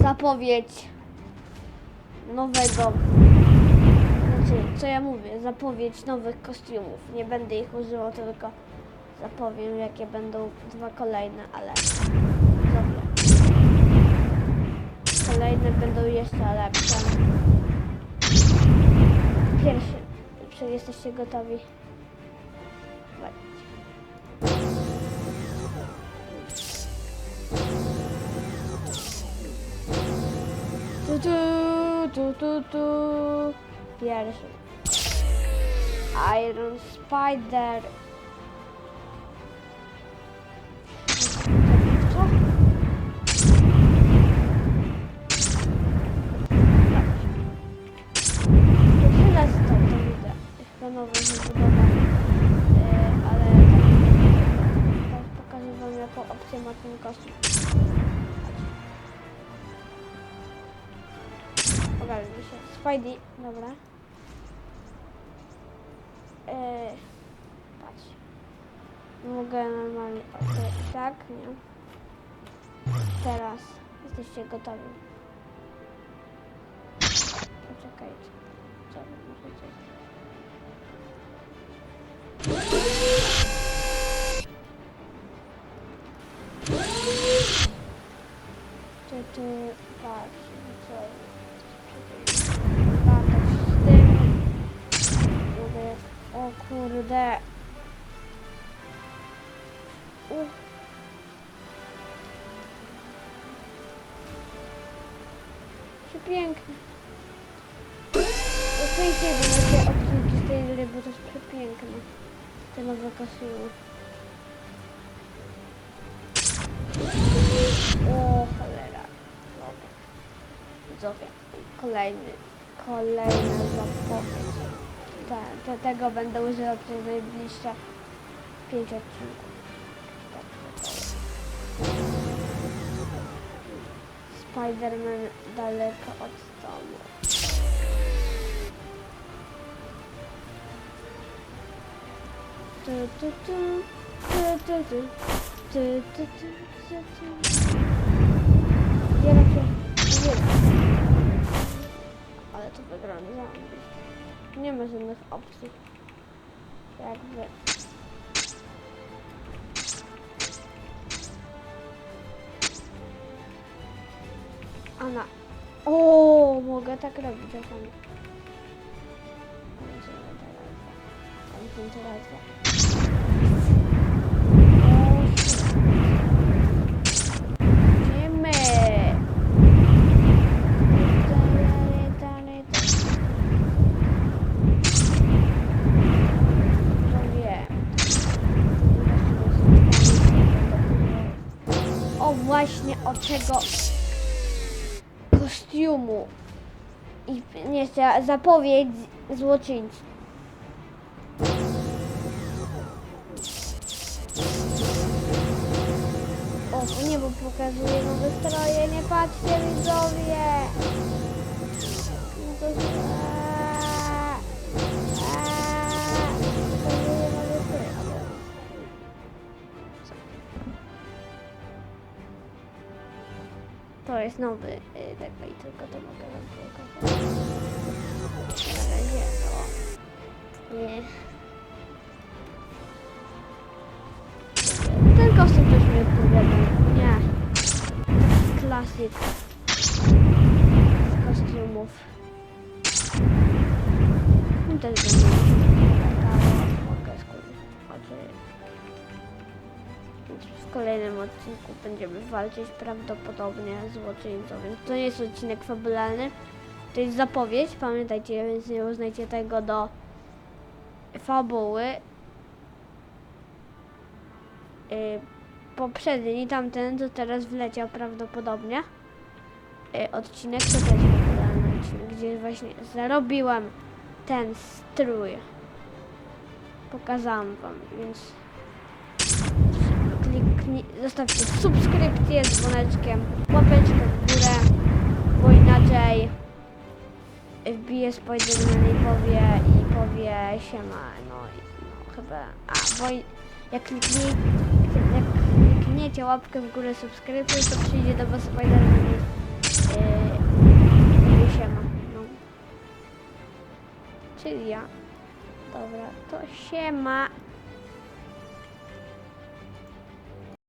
zapowiedź nowego. Znaczy, co ja mówię? Zapowiedź nowych kostiumów. Nie będę ich używał, tylko zapowiem, jakie będą dwa kolejne, ale dobra. Kolejne będą jeszcze lepsze. Pierwszy. Czy jesteście gotowi? Du, du, du, du. Pierwszy. Iron Spider. E, ale tak, tak pokażę wam jaką opcję ma ten kostium. Pokażę mi się. Spidey, dobra. Yy, patrz. Mogę normalnie. okej, tak, nie. Teraz jesteście gotowi. Poczekajcie. Co wy możecie? Ty, ty, patrz, co o kurde. Uch. Przepiękne. Ocencie będziecie odcinki z tej gry, bo to jest przepiękne. Te nowe kostiumy. Widzowie. Kolejny. Kolejna zapowiedź. Te, te, tego będę używał przez najbliższe 5 odcinków. Spider-Man daleko od domu. Tu, tu, tu, tu, tu, tu, tu, tu, tu, tu, tu. Ale to wygrany zombie. Nie ma żadnych opcji. Jakby... Ana. O, mogę tak robić czasami. Tam się nie da razem. Nie. Właśnie o tego kostiumu i nie jeszcze zapowiedź złoczyńcy. O, o nie, bo pokazuje nowe stroje, nie patrzcie widzowie! To źle. To jest nowy y, taka i tylko to mogę wam pokazać. Na razie to nie. Ten kostium też mi odpowiada. Nie. Klasyk z kostiumów. No też będzie latało. Mogę skończyć. W kolejnym odcinku będziemy walczyć prawdopodobnie z złoczyńcą, więc to nie jest odcinek fabularny, to jest zapowiedź, pamiętajcie, więc nie uznajcie tego do fabuły. Yy, poprzedni, tamten, co teraz wleciał prawdopodobnie, yy, odcinek to też fabularny odcinek, gdzie właśnie zarobiłem ten strój. Pokazałam wam, więc Zostawcie subskrypcję z dzwoneczkiem, łapeczkę w górę, bo inaczej wbije Spiderman i powie, i powie siema, no, no chyba, a, bo jak kliknie, jak klikniecie łapkę w górę subskrypcję, to przyjdzie do was Spiderman i, yy, i siema, no. Czyli ja. Dobra, to siema.